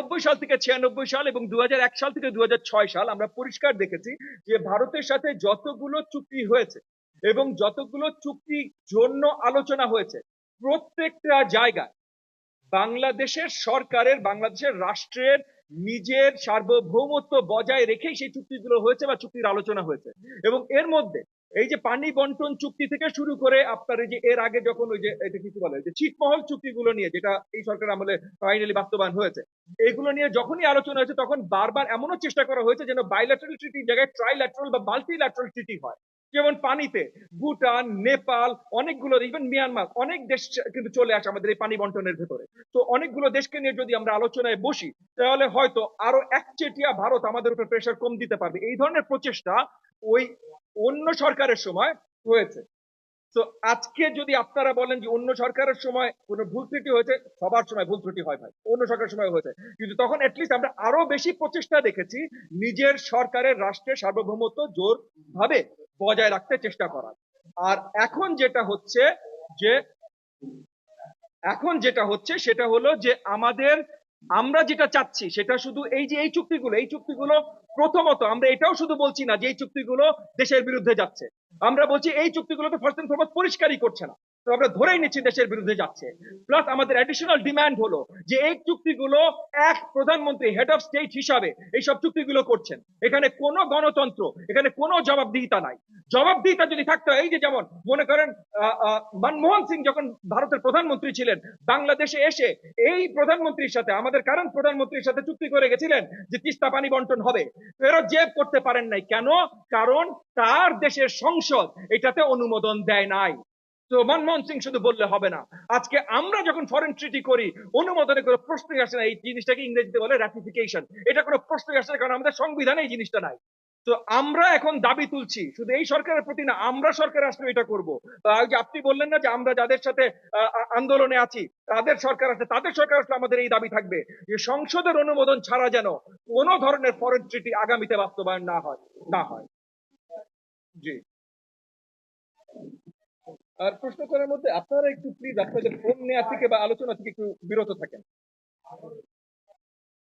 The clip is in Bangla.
বিরানব্বই সাল থেকে ছিয়ানব্বই সাল এবং দু সাল থেকে দু সাল আমরা পরিষ্কার দেখেছি যে ভারতের সাথে যতগুলো চুক্তি হয়েছে এবং যতগুলো চুক্তির জন্য আলোচনা হয়েছে, প্রত্যেকটা জায়গায় বাংলাদেশের সরকারের, বাংলাদেশের রাষ্ট্রের নিজের সার্বভৌমত্ব বজায় রেখেই সেই চুক্তিগুলো হয়েছে বা চুক্তির আলোচনা হয়েছে। এবং এর মধ্যে এই যে পানি বন্টন চুক্তি থেকে শুরু করে আপনার এই যে এর আগে যখন ওই যে, এটা কিছু বলে, যে ছিটমহল চুক্তিগুলো নিয়ে, যেটা এই সরকার আমলে ফাইনালি বাস্তবায়ন হয়েছে, এগুলো নিয়ে যখনই আলোচনা হয়েছে তখন বারবার এমনও চেষ্টা করা হয়েছে যেন বাইল্যাটারাল ট্রিটির জায়গায় ট্রাইল্যাটারাল বা মাল্টিল্যাটারাল ট্রিটি হয়। যেমন পানিতে ভুটান, নেপাল, অনেকগুলো ইভেন মিয়ানমার, অনেক দেশ কিন্তু চলে আসে আমাদের এই পানি বন্টনের ভেতরে। তো অনেকগুলো দেশকে নিয়ে যদি আমরা আলোচনায় বসি, তাহলে হয়তো আরও একচেটিয়া ভারত আমাদের উপর প্রেশার কম দিতে পারবে। এই ধরনের প্রচেষ্টা ওই অন্য সরকারের সময় হয়েছে। তো আজকে যদি আপনারা বলেন যে অন্য সরকারের সময় কোনো ভুল ত্রুটি হয়েছে, সবার সময় ভুল ত্রুটি হয় ভাই। অন্য সরকারের সময় হয়েছে। কিন্তু তখন অ্যাটলিস্ট আমরা আরও বেশি প্রচেষ্টা দেখেছি নিজের সরকারের রাষ্ট্রের সার্বভৌমত্ব জোর ভাবে বজায় রাখতে চেষ্টা করার। আর এখন যেটা হচ্ছে যে, এখন যেটা হচ্ছে সেটা হলো যে আমাদের আমরা যেটা চাচ্ছি, সেটা শুধু এই যে, এই চুক্তিগুলো এই চুক্তিগুলো প্রথমত আমরা এটাও শুধু বলছি না যে, এই চুক্তিগুলো দেশের বিরুদ্ধে যাচ্ছে। আমরা বলছি এই চুক্তিগুলো তো ফার্স্ট এন্ড ফরমোস্ট পরিষ্কারই করছে না। তো আমরা ধরেই নিচ্ছি দেশের বিরুদ্ধে যাচ্ছে। প্লাস আমাদের অ্যাডিশনাল ডিমান্ড হলো যে, এই চুক্তিগুলো এক প্রধানমন্ত্রী হেড অফ স্টেট হিসাবে এই সব চুক্তিগুলো করছেন। এখানে কোনো গণতন্ত্র, এখানে কোনো জবাবদিহিতা নাই। জবাবদিহিতা যদি থাকতো, এই যে যেমন মনে করেন মনমোহন সিং যখন ভারতের প্রধানমন্ত্রী ছিলেন, বাংলাদেশে এসে এই প্রধানমন্ত্রীর সাথে, আমাদের কারেন্ট প্রধানমন্ত্রীর সাথে চুক্তি করে গেছিলেন যে তিস্তা পানি বন্টন হবে। ফেরত যে করতে পারেন নাই। কেন? কারণ তার দেশের সংসদ এটাতে অনুমোদন দেয় নাই। তো মনমোহন সিং শুধু বললে হবে না, আজকে আমরা যখন ফরেন ট্রিটি করি, অনুমোদনে কোনো প্রশ্নই আসে না। এই জিনিসটাকে ইংরেজিতে বলে র্যাটিফিকেশন এটা কোনো প্রশ্নই আসে না, কারণ আমাদের সংবিধানে এই জিনিসটা নাই। তো আমরা এখন দাবি তুলছি, শুধু এই সরকারের প্রতি না, আমরা সরকার আসলে এটা করব। যে আপনি বললেন না যে আমরা যাদের সাথে আন্দোলনে আছি, তাদের সরকার আছে তাদের সরকার আসলে আমাদের এই দাবি থাকবে যে সংসদের অনুমোদন ছাড়া যেন কোনো ধরনের ফরেন ট্রিটি আগামীতে বাস্তবায়ন না হয় না হয়। জি। আর প্রশ্ন করার মধ্যে আপনারা একটু প্লিজ আপনাদের ফোন নেওয়া থেকে বা আলোচনা থেকে একটু বিরত থাকেন।